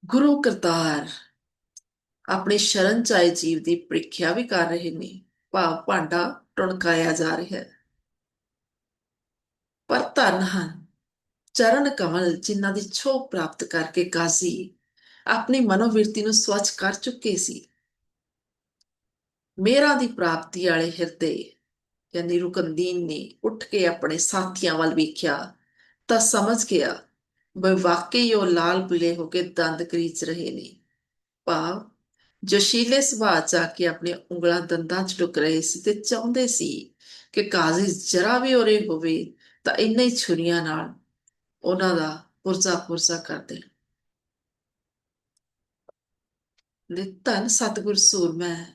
ਗੁਰੂ ਕਰਤਾਰ ਆਪਣੇ ਸ਼ਰਨ ਚਾਏ ਜੀਵ ਦੀ ਪ੍ਰੀਖਿਆ ਵੀ ਕਰ ਰਹੇ ਨੇ। ਭਾਵ ਭਾਂਡਾ ਟੁਣਕਾਇਆ ਜਾ ਰਿਹਾ ਹੈ। ਪਰ ਧੰਨ ਹਨ, ਚਰਨ ਕਮਲ ਜਿਨ੍ਹਾਂ ਦੀ ਛੋਹ ਪ੍ਰਾਪਤ ਕਰਕੇ ਕਾਜ਼ੀ ਆਪਣੀ ਮਨੋਵਿਰਤੀ ਨੂੰ ਸਵੱਛ ਕਰ ਚੁੱਕੇ ਸੀ। ਮੇਰਾ ਦੀ ਪ੍ਰਾਪਤੀ ਵਾਲੇ ਹਿਰਦੇ ਯਾਨੀ ਰੁਕਨਦੀਨ ਨੇ ਉੱਠ ਕੇ ਆਪਣੇ ਸਾਥੀਆਂ ਵੱਲ ਵੇਖਿਆ ਤਾਂ ਸਮਝ ਗਿਆ ਬਈ ਵਾਕਈ ਉਹ ਲਾਲ ਪੀਲੇ ਹੋ ਕੇ ਦੰਦ ਕਰੀਚ ਰਹੇ ਨੇ। ਭਾਵ ਜੋਸ਼ੀਲੇ ਸੁਭਾਅ ਚ ਆ ਕੇ ਆਪਣੇ ਉਂਗਲਾਂ ਦੰਦਾਂ 'ਚ ਟੁਕ ਰਹੇ ਸੀ ਤੇ ਚਾਹੁੰਦੇ ਸੀ ਕਿ ਕਾਜ਼ੀ ਜਰਾ ਵੀ ਉਰੇ ਹੋਵੇ ਤਾਂ ਇੰਨੇ ਹੀ ਛੁਰੀਆਂ ਨਾਲ ਉਹਨਾਂ ਦਾ ਪੁਰਜ਼ਾ ਪੁਰਜ਼ਾ ਕਰ ਦੇਣ। ਨਿਤਨ ਸਤਗੁਰ ਸੂਰਮਾ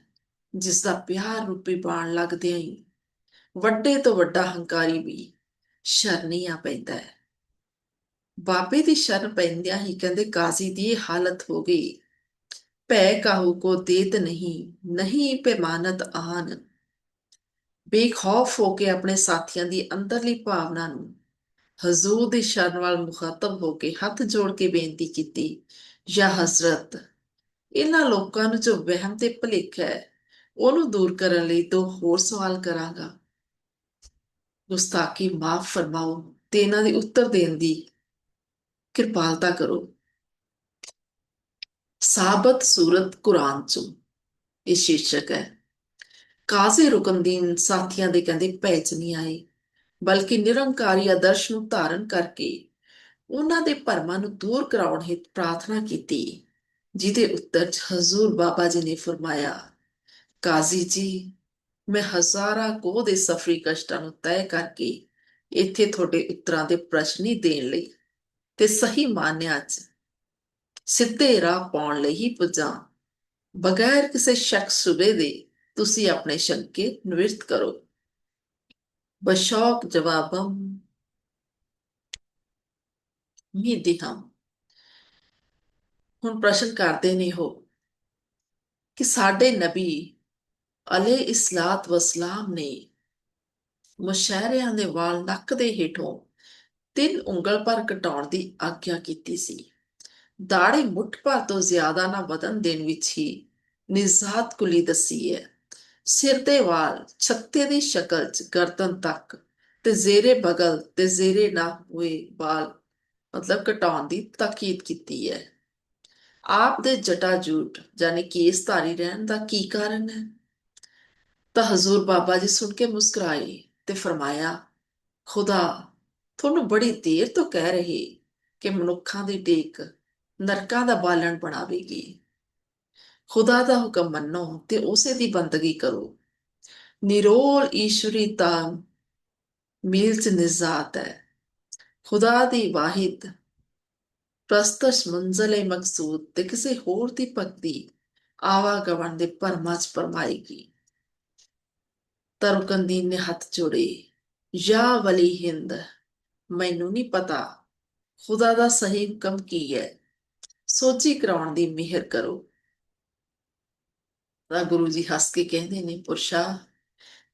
ਜਿਸ ਦਾ ਪਿਆਰ ਰੂਪੀ ਬਾਣ ਲੱਗਦਿਆਂ ਹੀ ਵੱਡੇ ਤੋਂ ਵੱਡਾ ਹੰਕਾਰੀ ਵੀ ਸ਼ਰਨੀਆਂ ਪੈਂਦਾ ਹੈ। ਬਾਬੇ ਦੀ ਸ਼ਰਨ ਪੈਂਦਿਆਂ ਹੀ ਕਹਿੰਦੇ ਕਾਜ਼ੀ ਦੀ ਇਹ ਹਾਲਤ ਹੋ ਗਈ। ਭੈ ਕਾਹੂ ਕੋ ਦੇਤ ਨਹੀਂ ਨਹੀਂ ਪੈਮਾਨਤ ਆਨ। ਬੇਖੌਫ ਹੋ ਕੇ ਆਪਣੇ ਸਾਥੀਆਂ ਦੀ ਅੰਦਰਲੀ ਭਾਵਨਾ ਨੂੰ ਹਜ਼ੂਰ ਦੀ ਸ਼ਰਨ ਵੱਲ ਮੁਖਾਤਬ ਹੋ ਕੇ ਹੱਥ ਜੋੜ ਕੇ ਬੇਨਤੀ ਕੀਤੀ, ਯਾ ਹਜ਼ਰਤ, ਇਹਨਾਂ ਲੋਕਾਂ ਨੂੰ ਜੋ ਵਹਿਮ ਤੇ ਭਲੇਖ ਹੈ, ਉਹਨੂੰ ਦੂਰ ਕਰਨ ਲਈ ਦੋ ਹੋਰ ਸਵਾਲ ਕਰਾਂਗਾ। ਗੁਸਤਾਖੀ ਮਾਫ ਫਰਮਾਓ ਤੇ ਇਹਨਾਂ ਦੇ ਉੱਤਰ ਦੇਣ ਦੀ ਕਿਰਪਾਲਤਾ ਕਰੋ। ਸਾਬਤ ਸੂਰਤ ਕੁਰਾਨ ਚੋਂ, ਇਹ ਸ਼ੀਰਸ਼ਕ ਹੈ। ਕਾਜ਼ੀ ਰੁਕਨਦੀਨ ਸਾਥੀਆਂ ਦੇ ਕਹਿੰਦੇ ਭੈਚ ਨਹੀਂ ਆਏ, ਬਲਕਿ ਨਿਰੰਕਾਰੀ ਆਦਰਸ਼ ਨੂੰ ਧਾਰਨ ਕਰਕੇ ਉਹਨਾਂ ਦੇ ਭਰਮਾਂ ਨੂੰ ਦੂਰ ਕਰਾਉਣ ਹਿਤ ਪ੍ਰਾਰਥਨਾ ਕੀਤੀ, ਜਿਹਦੇ ਉੱਤਰ 'ਚ ਹਜ਼ੂਰ ਬਾਬਾ ਜੀ ਨੇ ਫਰਮਾਇਆ, ਕਾਜ਼ੀ ਜੀ, ਮੈਂ ਹਜ਼ਾਰਾਂ ਕੋਹ ਦੇ ਸਫਰੀ ਕਸ਼ਟਾਂ ਨੂੰ ਤੈਅ ਕਰਕੇ ਇੱਥੇ ਤੁਹਾਡੇ ਉੱਤਰਾਂ ਦੇ ਪ੍ਰਸ਼ਨ ਹੀ ਦੇਣ ਲਈ ਤੇ ਸਹੀ ਮਾਨਿਆਂ 'ਚ ਸਿੱਧੇ ਰਾਹ ਪਾਉਣ ਲਈ ਹੀ ਪੁੱਜਾਂ। ਬਗੈਰ ਕਿਸੇ ਸ਼ੱਕ ਸੁਬੇ ਦੇ ਤੁਸੀਂ ਆਪਣੇ ਸ਼ੰਕੇ ਨਿਵਰਤ ਕਰੋ। ਬਸ਼ੌਕ ਜਵਾਬਮ ਮਿਹਦਿਹਮ ਹੁਣ ਪ੍ਰਸ਼ਨ ਕਰਦੇ ਨੇ ਹੋ ਕਿ ਸਾਡੇ ਨਬੀ ਅਲੇ ਇਸਲਾਤ ਵਸਲਾਮ ਨੇ ਮੁਸ਼ਹਿਰਿਆਂ ਦੇ ਵਾਲ ਨੱਕ ਦੇ ਹੇਠੋਂ ਤਿੰਨ ਉਂਗਲ ਪਰ ਕਟਾਉਣ ਦੀ ਆਗਿਆ ਕੀਤੀ ਸੀ। ਦਾੜੀ ਮੁੱਠ ਭਰ ਤੋਂ ਜ਼ਿਆਦਾ ਨਾ ਵਧਨ ਦੇਣ ਵਿੱਚ ਹੀ ਨਿਜ਼ਾਤ ਕੁਲੀ ਦਸੀ ਹੈ। ਸਿਰ ਦੇ ਵਾਲ ਛੱਤੇ ਦੀ ਸ਼ਕਲ ਚ ਗਰਦਨ ਤੱਕ ਤੇ ਜ਼ੇਰੇ ਬਗਲ ਤੇ ਜ਼ੇਰੇ ਨਾ ਹੋਏ ਵਾਲ ਮਤਲਬ ਕਟਾਉਣ ਦੀ ਤਾਕੀਦ ਕੀਤੀ ਹੈ। ਆਪ ਦੇ ਜਟਾ ਜੂਟ ਜਾਨੀ ਕੇਸ ਧਾਰੀ ਰਹਿਣ ਦਾ ਕੀ ਕਾਰਨ ਹੈ? ਤਾਂ ਹਜ਼ੂਰ ਬਾਬਾ ਜੀ ਸੁਣ ਕੇ ਮੁਸਕਰਾਏ ਤੇ ਫਰਮਾਇਆ, ਖੁਦਾ ਤੁਹਾਨੂੰ ਬੜੀ ਦੇਰ ਤੋਂ ਕਹਿ ਰਹੇ ਕਿ ਮਨੁੱਖਾਂ ਦੀ ਟੇਕ ਨਰਕਾਂ ਦਾ ਬਾਲਣ ਬਣਾਵੇਗੀ। ਖੁਦਾ ਦਾ ਹੁਕਮ ਮੰਨੋ ਤੇ ਉਸੇ ਦੀ ਬੰਦਗੀ ਕਰੋ। ਨਿਰੋਲ ਈਸ਼ਵਰੀ ਤਾਂ ਮੀਲ ਚ ਨਿਜ਼ਾਤ ਹੈ। ਖੁਦਾ ਦੀ ਵਾਹਿਦ ਪ੍ਰਸਤਸ਼ ਮੰਜ਼ਲੇ ਮਕਸੂਦ ਤੇ ਕਿਸੇ ਹੋਰ ਦੀ ਭਗਤੀ ਆਵਾਗਮਨ ਦੇ ਪਰਮਾ ਚ ਪਰਮਾਏਗੀ। ਤਰਕੰਦੀਨ ਨੇ ਹੱਥ ਜੋੜੇ ਯਾ ਵਲੀ ਹਿੰਦ ਮੈਨੂੰ ਨਹੀਂ ਪਤਾ। ਖੁਦਾ ਦਾ ਸਹੀ ਹੁਕਮ ਕੀ ਹੈ? ਸੋਚੀ ਕਰਾਉਣ ਦੀ ਮਿਹਰ ਕਰੋ। ਤਾਂ ਗੁਰੂ ਜੀ ਹੱਸ ਕੇ ਕਹਿੰਦੇ ਨੇ, ਪੁਰਸ਼ਾ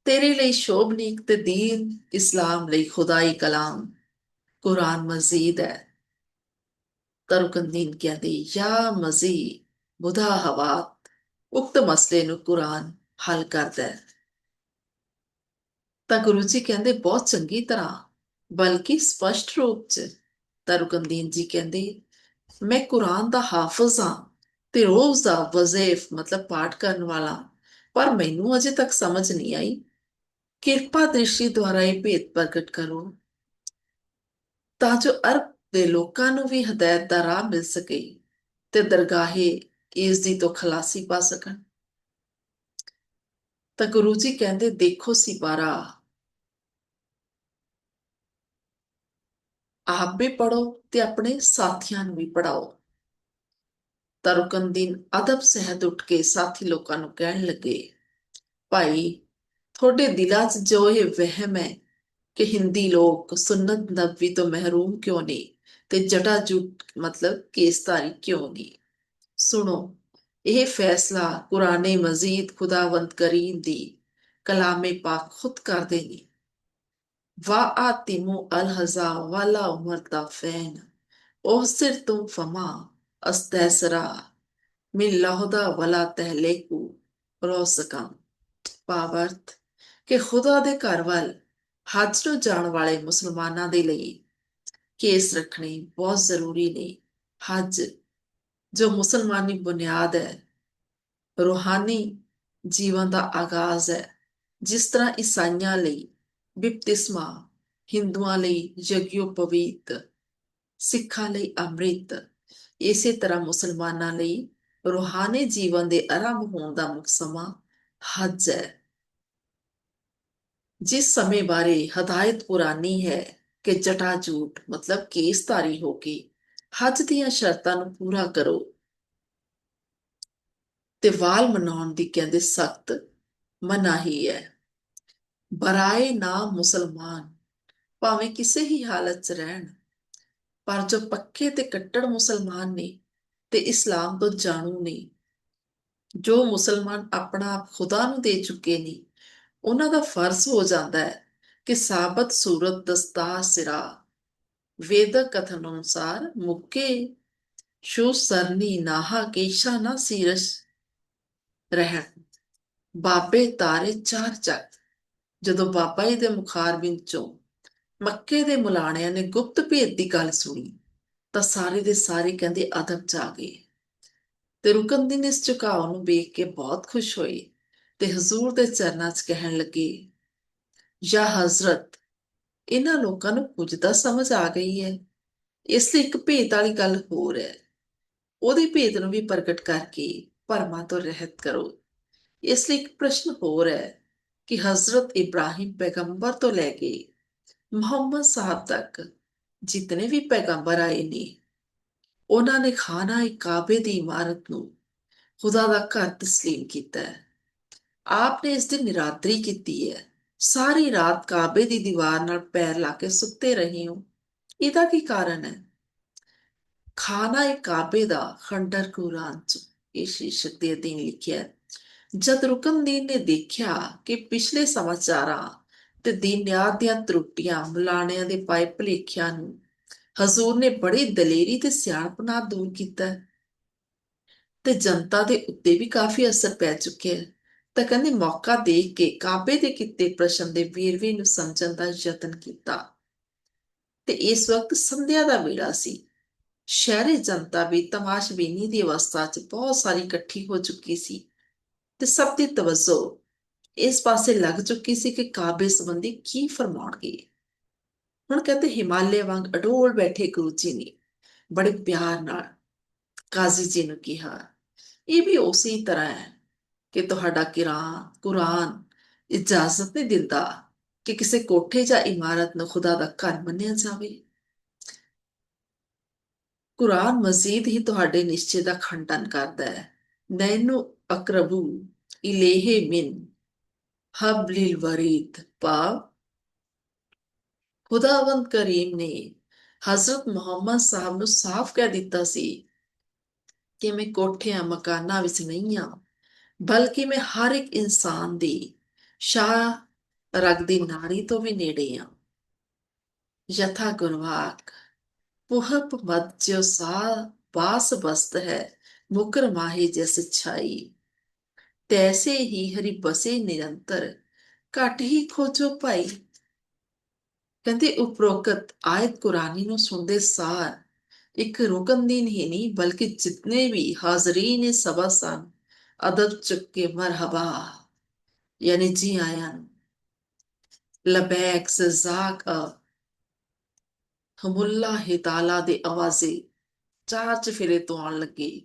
ਤੇਰੇ ਲਈ ਸ਼ੋਭਨੀਕ ਤੇ ਦੀਨ ਇਸਲਾਮ ਲਈ ਖੁਦਾਈ ਕਲਾਮ ਕੁਰਾਨ ਮਜ਼ੀਦ ਹੈ। ਤਰਕੰਦੀਨ ਕਹਿੰਦੇ, ਯਾ ਮਜ਼ੀ ਬੁਧਾ ਹਵਾਤ ਉਕਤ ਮਸਲੇ ਨੂੰ ਕੁਰਾਨ ਹੱਲ ਕਰਦਾ ਹੈ। ਤਾਂ ਗੁਰੂ ਜੀ ਕਹਿੰਦੇ, ਬਹੁਤ ਚੰਗੀ ਤਰ੍ਹਾਂ ਬਲਕਿ ਸਪਸ਼ਟ ਰੂਪ 'ਚ ਤਰਕੰਦੀਨ ਜੀ ਕਹਿੰਦੇ, ਮੈਂ ਕੁਰਾਨ ਦਾ ਹਾਫਜ਼ ਹਾਂ ਤੇ ਰੋਜ਼ ਦਾ ਵਜ਼ੀਫ, ਮਤਲਬ ਪਾਠ ਕਰਨ ਵਾਲਾ। ਪਰ ਮੈਨੂੰ ਅਜੇ ਤੱਕ ਸਮਝ ਨਹੀਂ ਆਈ। ਕਿਰਪਾ ਦ੍ਰਿਸ਼ਟੀ ਦੁਆਰਾ ਇਹ ਭੇਦ ਪ੍ਰਗਟ ਕਰੋ, ਤਾਂ ਜੋ ਅਰਬ ਦੇ ਲੋਕਾਂ ਨੂੰ ਵੀ ਹਦਾਇਤ ਦਾ ਰਾਹ ਮਿਲ ਸਕੇ ਤੇ ਦਰਗਾਹੇ ਇਸ ਦੀ ਤੋਂ ਖਲਾਸੀ ਪਾ ਸਕਣ। ਤਾਂ ਗੁਰੂ ਜੀ ਕਹਿੰਦੇ, ਦੇਖੋ ਸਿਪਾਰਾ ਆਪ ਵੀ ਪੜੋ ਤੇ ਆਪਣੇ ਸਾਥੀਆਂ ਨੂੰ ਵੀ ਪੜਾਓ ਤਰਕੰਦੀਨ ਅਦਬ ਸਹਿਤ ਉੱਠ ਕੇ ਸਾਥੀ ਲੋਕਾਂ ਨੂੰ ਕਹਿਣ ਲੱਗੇ, ਭਾਈ, ਤੁਹਾਡੇ ਦਿਲਾਂ 'ਚ ਜੋ ਇਹ ਵਹਿਮ ਹੈ ਕਿ ਹਿੰਦੀ ਲੋਕ ਸੁਨਨਤ ਨਬਵੀ ਤੋਂ ਮਹਿਰੂਮ ਕਿਉਂ ਨੇ ਤੇ ਜਟਾ ਜੁਟ ਮਤਲਬ ਕੇਸਤਾਰੀ ਕਿਉਂ ਨਹੀਂ ਸੁਣੋ, ਇਹ ਫੈਸਲਾ ਕੁਰਾਨੇ ਮਜ਼ੀਦ ਖੁਦਾਵੰਦ ਕਰੀਮ ਦੀ ਕਲਾਮੇ ਪਾਕ ਖੁਦ ਕਰਦੇ ਨੇ। ਵਾ ਆਤਿਮੂ ਅਲ ਹਜ਼ਾ ਵਾਲਾ ਉਮਰ ਦਾ ਫੈਨ ਉਹ ਸਿਰ ਤੁਮ ਫਮਾ ਪਾਵਰਤ ਕਿ ਖੁਦਾ ਦੇ ਘਰ ਵੱਲ ਹੱਜ ਨੂੰ ਜਾਣ ਵਾਲੇ ਮੁਸਲਮਾਨਾਂ ਦੇ ਲਈ ਕੇਸ ਰੱਖਣੀ ਬਹੁਤ ਜ਼ਰੂਰੀ ਨੇ ਹੱਜ ਜੋ ਮੁਸਲਮਾਨੀ ਬੁਨਿਆਦ ਹੈ ਰੂਹਾਨੀ ਜੀਵਨ ਦਾ ਆਗਾਜ਼ ਹੈ ਜਿਸ ਤਰ੍ਹਾਂ ਈਸਾਈਆਂ ਲਈ ਬਿਪਤਿਸਮਾ, ਹਿੰਦੂਆਂ ਲਈ ਯਗਯੋਪਵੀਤ ਸਿੱਖਾਂ ਲਈ ਅੰਮ੍ਰਿਤ। ਇਸੇ ਤਰ੍ਹਾਂ ਮੁਸਲਮਾਨਾਂ ਲਈ ਰੂਹਾਨੀ ਜੀਵਨ ਦੇ ਆਰੰਭ ਹੋਣ ਦਾ ਮੁੱਖ ਸਮਾਂ ਹਜ ਹੈ। ਜਿਸ ਸਮੇਂ ਬਾਰੇ ਹਦਾਇਤ ਪੁਰਾਨੀ ਹੈ ਕਿ ਜਟਾਜੂਟ ਝੂਠ ਮਤਲਬ ਕੇਸਧਾਰੀ ਹੋ ਕੇ ਹਜ ਦੀਆਂ ਸ਼ਰਤਾਂ ਨੂੰ ਪੂਰਾ ਕਰੋ ਤੇ ਵਾਲ ਮਨਾਉਣ ਦੀ ਕਹਿੰਦੇ ਸਖਤ ਮਨਾਹੀ ਹੈ। ਬਰਾਏ ਨਾ ਮੁਸਲਮਾਨ, ਭਾਵੇਂ ਕਿਸੇ ਹੀ ਹਾਲਤ 'ਚ ਰਹਿਣ, ਪਰ ਜੋ ਪੱਕੇ ਤੇ ਕੱਟੜ ਮੁਸਲਮਾਨ ਨੇ ਤੇ ਇਸਲਾਮ ਤੋਂ ਜਾਣੂ ਨੇ, ਜੋ ਮੁਸਲਮਾਨ ਆਪਣਾ ਆਪ ਖੁਦਾ ਨੂੰ ਦੇ ਚੁੱਕੇ ਨੇ, ਉਹਨਾਂ ਦਾ ਫਰਜ਼ ਹੋ ਜਾਂਦਾ ਹੈ ਕਿ ਸਾਬਤ ਸੂਰਤ ਦਸਤਾ ਸਿਰਾ, ਵੇਦਕ ਕਥਨ ਅਨੁਸਾਰ ਮੁੱਕੇ ਸ਼ੂ ਸਰਨੀ ਨਾਹਾ, ਕੇਸ਼ਾ ਨਾ ਸੀਰਸ ਰਹਿਣ, ਬਾਬੇ ਤਾਰੇ ਚਾਰ ਚੱਕ। ਜਦੋਂ ਬਾਬਾ ਜੀ ਦੇ ਮੁਖਾਰ ਵਿੱਚੋਂ ਮੱਕੇ ਦੇ ਮੁਲਾਣਿਆਂ ਨੇ ਗੁਪਤ ਭੇਦ ਦੀ ਗੱਲ ਸੁਣੀ, ਤਾਂ ਸਾਰੇ ਦੇ ਸਾਰੇ ਕਹਿੰਦੇ ਅਦਬ ਚ ਆ ਗਏ। ਤੇ ਰੁਕਨਦੀਨ ਇਸ ਝੁਕਾਅ ਨੂੰ ਵੇਖ ਕੇ ਬਹੁਤ ਖੁਸ਼ ਹੋਏ ਤੇ ਹਜ਼ੂਰ ਦੇ ਚਰਨਾਂ 'ਚ ਕਹਿਣ ਲੱਗੇ, ਯਾ ਹਜ਼ਰਤ, ਇਹਨਾਂ ਲੋਕਾਂ ਨੂੰ ਕੁਝ ਤਾਂ ਸਮਝ ਆ ਗਈ ਹੈ। ਇਸ ਲਈ ਇੱਕ ਭੇਤ ਵਾਲੀ ਗੱਲ ਹੋਰ ਹੈ। ਉਹਦੇ ਭੇਤ ਨੂੰ ਵੀ ਪ੍ਰਗਟ ਕਰਕੇ ਭਰਮਾਂ ਤੋਂ ਰਹਿਤ ਕਰੋ। ਇਸ ਲਈ ਇੱਕ ਪ੍ਰਸ਼ਨ ਹੋਰ ਹੈ ਕਿ ਹਜ਼ਰਤ ਇਬਰਾਹਿਮ ਪੈਗੰਬਰ ਤੋਂ ਲੈ ਕੇ ਮੁਹੰਮਦ ਸਾਹਿਬ ਤੱਕ ਜਿਤਨੇ ਵੀ ਪੈਗੰਬਰ ਆਏ ਨੇ ਉਹਨਾਂ ਨੇ ਖਾਨਾ ਕਾਬੇ ਦੀ ਇਮਾਰਤ ਨੂੰ ਖੁਦਾ ਦਾ ਘਰ تسلیم ਕੀਤਾ ਹੈ ਆਪ ਨੇ ਇਸ ਦੀ ਨਿਰਾਦਰੀ ਕੀਤੀ ਹੈ ਸਾਰੀ ਰਾਤ ਕਾਬੇ ਦੀ ਦੀਵਾਰ ਨਾਲ ਪੈਰ ਲਾ ਕੇ ਸੁੱਤੇ ਰਹੇ ਹੋ ਇਹਦਾ ਕੀ ਕਾਰਨ ਹੈ ਖਾਨਾ ਕਾਬੇ ਦਾ ਖੰਡਰ ਕੁਰਾਨ ਚ ਇਹ ਸ਼ੀਸ਼ਕ ਦੇ ਅਧੀਨ ਲਿਖਿਆ ਹੈ ਜਦ ਰੁਕਨਦੀਨ ਨੇ ਦੇਖਿਆ ਕਿ ਪਿਛਲੇ ਸਮਾਚਾਰਾਂ ਤੇ ਦੀਨਿਆਤ ਦੀਆਂ ਤਰੁੱਟੀਆਂ ਮਲਾਣਿਆਂ ਦੇ ਪਾਏ ਭਲੇਖਿਆਂ ਨੂੰ ਹਜ਼ੂਰ ਨੇ ਬੜੀ ਦਲੇਰੀ ਤੇ ਸਿਆਣਪ ਨਾਲ ਦੂਰ ਕੀਤਾ ਤੇ ਜਨਤਾ ਦੇ ਉੱਤੇ ਵੀ ਕਾਫੀ ਅਸਰ ਪੈ ਚੁੱਕਿਆ ਹੈ। ਤਾਂ ਕਹਿੰਦੇ ਮੌਕਾ ਦੇਖ ਕੇ ਕਾਬੇ ਦੇ ਕੀਤੇ ਪ੍ਰਸ਼ਨ ਦੇ ਵੀਰਵੀ ਨੂੰ ਸਮਝਣ ਦਾ ਯਤਨ ਕੀਤਾ। ਤੇ ਇਸ ਵਕਤ ਸੰਧਿਆ ਦਾ ਵੇਲਾ ਸੀ। ਸ਼ਹਿਰੀ ਜਨਤਾ ਵੀ ਤਮਾਸ਼ਬੀਨੀ ਦੀ ਅਵਸਥਾ 'ਚ ਬਹੁਤ ਸਾਰੀ ਇਕੱਠੀ ਹੋ ਚੁੱਕੀ ਸੀ। ਤੇ ਸਭ ਦੀ ਤਵੱਜੋ ਇਸ ਪਾਸੇ ਲੱਗ ਚੁੱਕੀ ਸੀ ਕਿ ਕਾਬੇ ਸੰਬੰਧੀ ਕੀ ਫਰਮਾਉਣਗੇ। ਹੁਣ ਕਹਿੰਦੇ ਹਿਮਾਲਿਆ ਵਾਂਗ ਅਡੋਲ ਬੈਠੇ ਗੁਰੂ ਜੀ ਨੇ ਬੜੇ ਪਿਆਰ ਨਾਲ ਕਾਜ਼ੀ ਜੀ ਨੂੰ ਕਿਹਾ, ਇਹ ਵੀ ਉਸੇ ਤਰ੍ਹਾਂ ਹੈ ਕਿ ਤੁਹਾਡਾ ਕਿਰਾਂ ਕੁਰਾਨ ਇਜਾਜ਼ਤ ਨਹੀਂ ਦਿੰਦਾ ਕਿ ਕਿਸੇ ਕੋਠੇ ਜਾਂ ਇਮਾਰਤ ਨੂੰ ਖੁਦਾ ਦਾ ਘਰ ਮੰਨਿਆ ਜਾਵੇ। ਕੁਰਾਨ ਮਜ਼ੀਦ ਹੀ ਤੁਹਾਡੇ ਨਿਸ਼ਚੇ ਦਾ ਖੰਡਨ ਕਰਦਾ ਹੈ। ਨੈਨੂ ਅਕਰਬੂ ਇਲੇਹੇ ਮਿਨ, ਹਬਲਿਲ ਵਰੀਦ ਪਾ। ਖੁਦਾਵੰਦ ਕਰੀਮ ਨੇ ਹਜ਼ਰਤ ਮੁਹੰਮਦ ਸਾਹਿਬ ਨੂੰ ਸਾਫ਼ ਕਹਿ ਦਿੱਤਾ ਸੀ ਕਿ ਮੈਂ ਕੋਠਿਆਂ, ਮਕਾਨਾਂ ਵਿੱਚ ਨਹੀਂ ਆ, ਬਲਕਿ ਮੈਂ ਹਰ ਇੱਕ ਇਨਸਾਨ ਦੀ ਸ਼ਾਹ ਰਗ ਦੀ ਨਾੜੀ ਤੋਂ ਵੀ ਨੇੜੇ ਆ। ਯਥਾ ਗੁਰਵਾਕ ਪੁਹਪ ਮਦ ਜੋ ਸਾ ਬਾਸ ਬਸਤ ਹੈ ਮੁਕਰ ਮਾਹੀ ਜਿਸ ਛਾਈ। ਤੈਸੇ ਹੀ ਹਰੀ ਬਸੇ ਨਿਰੰਤਰ, ਘਟ ਹੀ ਖੋਜੋ ਭਾਈ। ਕਹਿੰਦੇ, ਉਪਰੋਕਤ ਆਇਤ ਕੁਰਾਨੀ ਨੂੰ ਸੁਣਦੇ ਸਾਰ ਇੱਕ ਰੁਕਨ ਦੀ ਹੀ ਨਹੀਂ, ਬਲਕਿ ਜਿਤਨੇ ਵੀ ਹਾਜ਼ਰੀਨ ਸਭਾ ਸਨ, ਅਦਬ ਚੁੱਕ ਮਰਹਬਾ। ਯਾਨੀ ਜੀ ਆਇਆਂ ਲਬੈਕ ਸਜ਼ਾਕ ਹਮੁੱਲਾ ਹਿਤਾਲਾ ਦੇ ਆਵਾਜ਼ੇ ਚਾਰ ਚਫੇਰੇ ਤੋਂ ਆਉਣ ਲੱਗੇ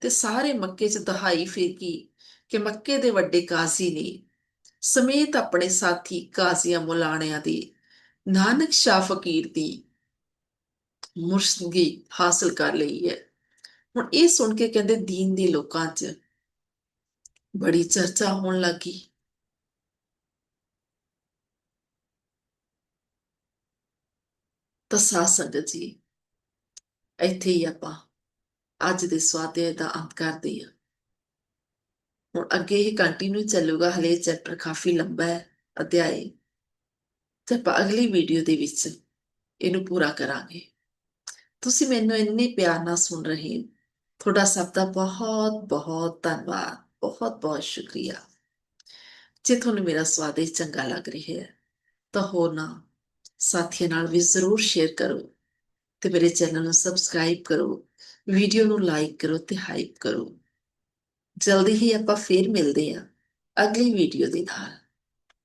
ਤੇ ਸਾਰੇ ਮੱਕੇ 'ਚ ਦਹਾਈ ਫੇਕੀ ਕਿ ਮੱਕੇ ਦੇ ਵੱਡੇ ਕਾਜ਼ੀ ਨੇ ਸਮੇਤ ਆਪਣੇ ਸਾਥੀ ਕਾਜ਼ੀਆਂ ਮੁਲਾਣਿਆਂ ਦੇ ਨਾਨਕ ਸ਼ਾਹ ਫਕੀਰ ਦੀ ਮੁਰਸ਼ਦਗੀ ਹਾਸਲ ਕਰ ਲਈ ਹੈ। ਹੁਣ ਇਹ ਸੁਣ ਕੇ ਕਹਿੰਦੇ ਦੀਨ ਦੇ ਲੋਕਾਂ 'ਚ ਬੜੀ ਚਰਚਾ ਹੋਣ ਲੱਗੀ। ਤਾਂ ਸਾਧ ਸੰਗਤ ਜੀ, ਇੱਥੇ ਹੀ ਆਪਾਂ ਅੱਜ ਦੇ ਸਵਾਦੇ ਦਾ ਅੰਤ ਕਰਦੇ ਹਾਂ। ਹੁਣ ਅੱਗੇ ਇਹ ਕੰਟੀਨਿਊ ਚੱਲੂਗਾ, ਹਲੇ ਚੈਪਟਰ ਕਾਫੀ ਲੰਬਾ ਹੈ, ਅਧਿਆਏ। ਤੇ ਆਪਾਂ ਅਗਲੀ ਵੀਡੀਓ ਦੇ ਵਿੱਚ ਇਹਨੂੰ ਪੂਰਾ ਕਰਾਂਗੇ। ਤੁਸੀਂ ਮੈਨੂੰ ਇੰਨੇ ਪਿਆਰ ਨਾਲ ਸੁਣ ਰਹੇ ਹੋ। ਤੁਹਾਡਾ ਸਭ ਦਾ ਬਹੁਤ ਬਹੁਤ ਧੰਨਵਾਦ। ਬਹੁਤ ਬਹੁਤ ਸ਼ੁਕਰੀਆ। ਜੇ ਤੁਹਾਨੂੰ ਮੇਰਾ ਸਵਾਦ ਇਹ ਚੰਗਾ ਲੱਗ ਰਿਹਾ ਹੈ, ਤਾਂ ਹੋਰ ਨਾ ਸਾਥੀਆਂ ਨਾਲ ਵੀ ਜ਼ਰੂਰ ਸ਼ੇਅਰ ਕਰੋ ਤੇ ਮੇਰੇ ਚੈਨਲ ਨੂੰ ਸਬਸਕ੍ਰਾਈਬ ਕਰੋ ਵੀਡੀਓ ਨੂੰ ਲਾਈਕ ਕਰੋ ਤੇ ਹਾਈਪ ਕਰੋ। ਜਲਦੀ ਹੀ ਆਪਾਂ ਫੇਰ ਮਿਲਦੇ ਹਾਂ ਅਗਲੀ ਵੀਡੀਓ ਦੇ ਨਾਲ।